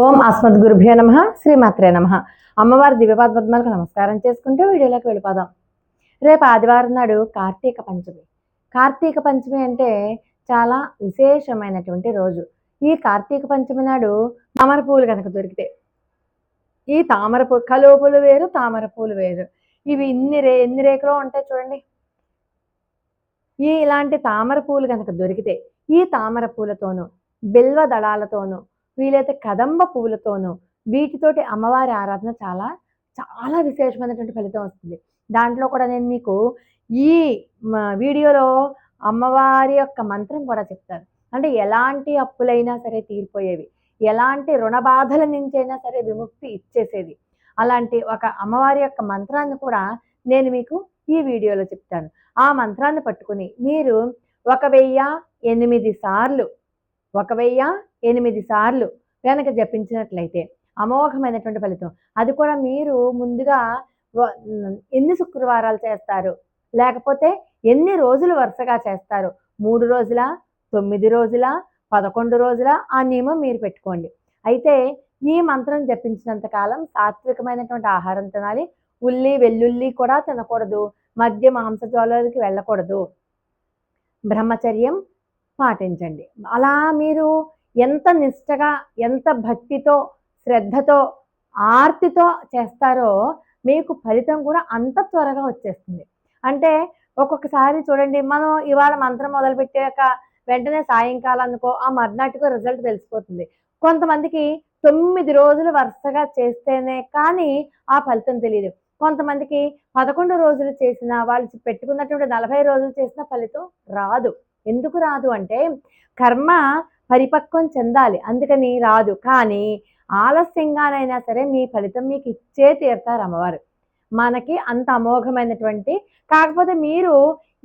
ఓం అస్మద్ గురుభ్యో నమ శ్రీమాత్రే నమ. అమ్మవారి దివ్యపాద పద్మాలకు నమస్కారం చేసుకుంటూ వీడియోలోకి వెళ్ళిపోదాం. రేపు ఆదివారం నాడు కార్తీక పంచమి. కార్తీక పంచమి అంటే చాలా విశేషమైనటువంటి రోజు. ఈ కార్తీక పంచమి నాడు తామర పువ్వులు కనుక దొరికితే. ఈ తామర పువ్వు పూలు వేరు తామర పూలు వేరు. ఇవి ఇన్ని రే ఎన్ని రేకులో ఉంటాయి చూడండి. ఈ ఇలాంటి తామర పూలు కనుక దొరికితే ఈ తామర పూలతోనూ బిల్వ దళాలతోనూ వీలైతే కదంబ పువ్వులతోనూ వీటితోటి అమ్మవారి ఆరాధన చాలా చాలా విశేషమైనటువంటి ఫలితం వస్తుంది. దాంట్లో కూడా నేను మీకు ఈ మ- వీడియోలో అమ్మవారి యొక్క మంత్రం కూడా చెప్తాను. అంటే ఎలాంటి అప్పులైనా సరే తీరిపోయేవి. ఎలాంటి రుణ బాధల నుంచైనా సరే విముక్తి ఇచ్చేసేది అలాంటి ఒక అమ్మవారి యొక్క మంత్రాన్ని కూడా నేను మీకు ఈ వీడియోలో చెప్తాను. ఆ మంత్రాన్ని పట్టుకుని మీరు ఒక వెయ్యి ఎనిమిది సార్లు ఒక వెయ్యి ఎనిమిది సార్లు కనుక జపించినట్లయితే అమోఘమైనటువంటి ఫలితం. అది కూడా మీరు ముందుగా ఎన్ని శుక్రవారాలు చేస్తారు? లేకపోతే ఎన్ని రోజులు వరుసగా చేస్తారు? మూడు రోజుల? తొమ్మిది రోజుల? పదకొండు రోజుల? ఆ నియమం మీరు పెట్టుకోండి. అయితే ఈ మంత్రం జపించినంత కాలం సాత్వికమైనటువంటి ఆహారం తినాలి. ఉల్లి వెల్లుల్లి కూడా తినకూడదు. మద్య మాంసజాలకి వెళ్ళకూడదు. బ్రహ్మచర్యం పాటించండి. అలా మీరు ఎంత నిష్టగా ఎంత భక్తితో శ్రద్ధతో ఆర్తితో చేస్తారో మీకు ఫలితం కూడా అంత త్వరగా వచ్చేస్తుంది. అంటే ఒక్కొక్కసారి చూడండి మనం ఇవాళ మంత్రం మొదలుపెట్టాక వెంటనే సాయంకాలం అనుకో ఆ మర్నాటికో రిజల్ట్ తెలిసిపోతుంది. కొంతమందికి తొమ్మిది రోజులు వరుసగా చేస్తేనే కానీ ఆ ఫలితం తెలియదు. కొంతమందికి పదకొండు రోజులు చేసిన వాళ్ళు పెట్టుకున్నటువంటి నలభై రోజులు చేసిన ఫలితం రాదు. ఎందుకు రాదు అంటే కర్మ పరిపక్వం చెందాలి. అందుకని రాదు. కానీ ఆలస్యంగానైనా సరే మీ ఫలితం మీకు ఇచ్చే తీరుతారు అమ్మవారు. మనకి అంత అమోఘమైనటువంటి కాకపోతే మీరు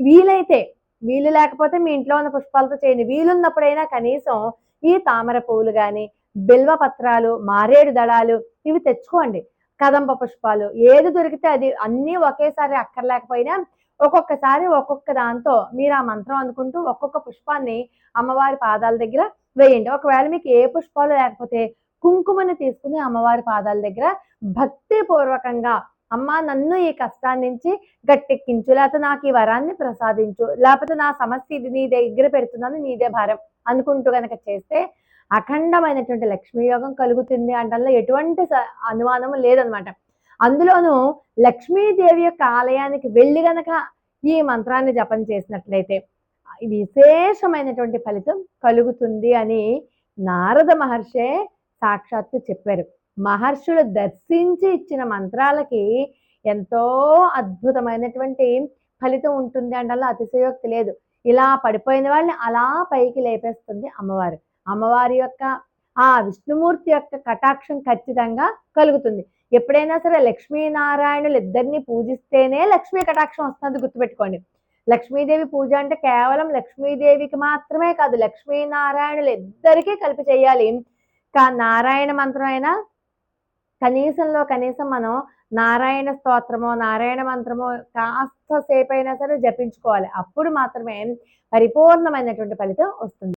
వీలైతే వీలు లేకపోతే మీ ఇంట్లో ఉన్న పుష్పాలతో చేయండి. వీలున్నప్పుడైనా కనీసం ఈ తామర పువ్వులు కానీ బిల్వ పత్రాలు మారేడు దళాలు ఇవి తెచ్చుకోండి. కదంబ పుష్పాలు ఏది దొరికితే అది అన్నీ ఒకేసారి అక్కర్లేకపోయినా ఒక్కొక్కసారి ఒక్కొక్క దాంతో మీరు ఆ మంత్రం అనుకుంటూ ఒక్కొక్క పుష్పాన్ని అమ్మవారి పాదాల దగ్గర వేయండి. ఒకవేళ మీకు ఏ పుష్పాలు లేకపోతే కుంకుమని తీసుకుని అమ్మవారి పాదాల దగ్గర భక్తి పూర్వకంగా అమ్మ నన్ను ఈ కష్టాన్ని నుంచి గట్టెక్కించు లేకపోతే నాకు ఈ వరాన్ని ప్రసాదించు లేకపోతే నా సమస్య ఇది నీ దగ్గర పెడుతున్నాను నీదే భారం అనుకుంటూ కనుక చేస్తే అఖండమైనటువంటి లక్ష్మీ యోగం కలుగుతుంది అంటే ఎటువంటి అనుమానం లేదనమాట. అందులోనూ లక్ష్మీదేవి యొక్క ఆలయానికి వెళ్ళి గనక ఈ మంత్రాన్ని జపం చేసినట్లయితే విశేషమైనటువంటి ఫలితం కలుగుతుంది అని నారద మహర్షే సాక్షాత్తు చెప్పారు. మహర్షులు దర్శించి ఇచ్చిన మంత్రాలకి ఎంతో అద్భుతమైనటువంటి ఫలితం ఉంటుంది అంటే అతిశయోక్తి లేదు. ఇలా పడిపోయిన వాళ్ళని అలా పైకి లేపేస్తుంది అమ్మవారు. అమ్మవారి యొక్క ఆ విష్ణుమూర్తి యొక్క కటాక్షం ఖచ్చితంగా కలుగుతుంది. ఎప్పుడైనా సరే లక్ష్మీనారాయణులు ఇద్దరిని పూజిస్తేనే లక్ష్మీ కటాక్షం వస్తుంది గుర్తుపెట్టుకోండి. లక్ష్మీదేవి పూజ అంటే కేవలం లక్ష్మీదేవికి మాత్రమే కాదు లక్ష్మీనారాయణులు ఇద్దరికీ కలిపి చేయాలి. కా నారాయణ మంత్రం అయినా కనీసంలో కనీసం మనం నారాయణ స్తోత్రమో నారాయణ మంత్రమో కాస్త సేపు అయినా సరే జపించుకోవాలి. అప్పుడు మాత్రమే పరిపూర్ణమైనటువంటి ఫలితం వస్తుంది.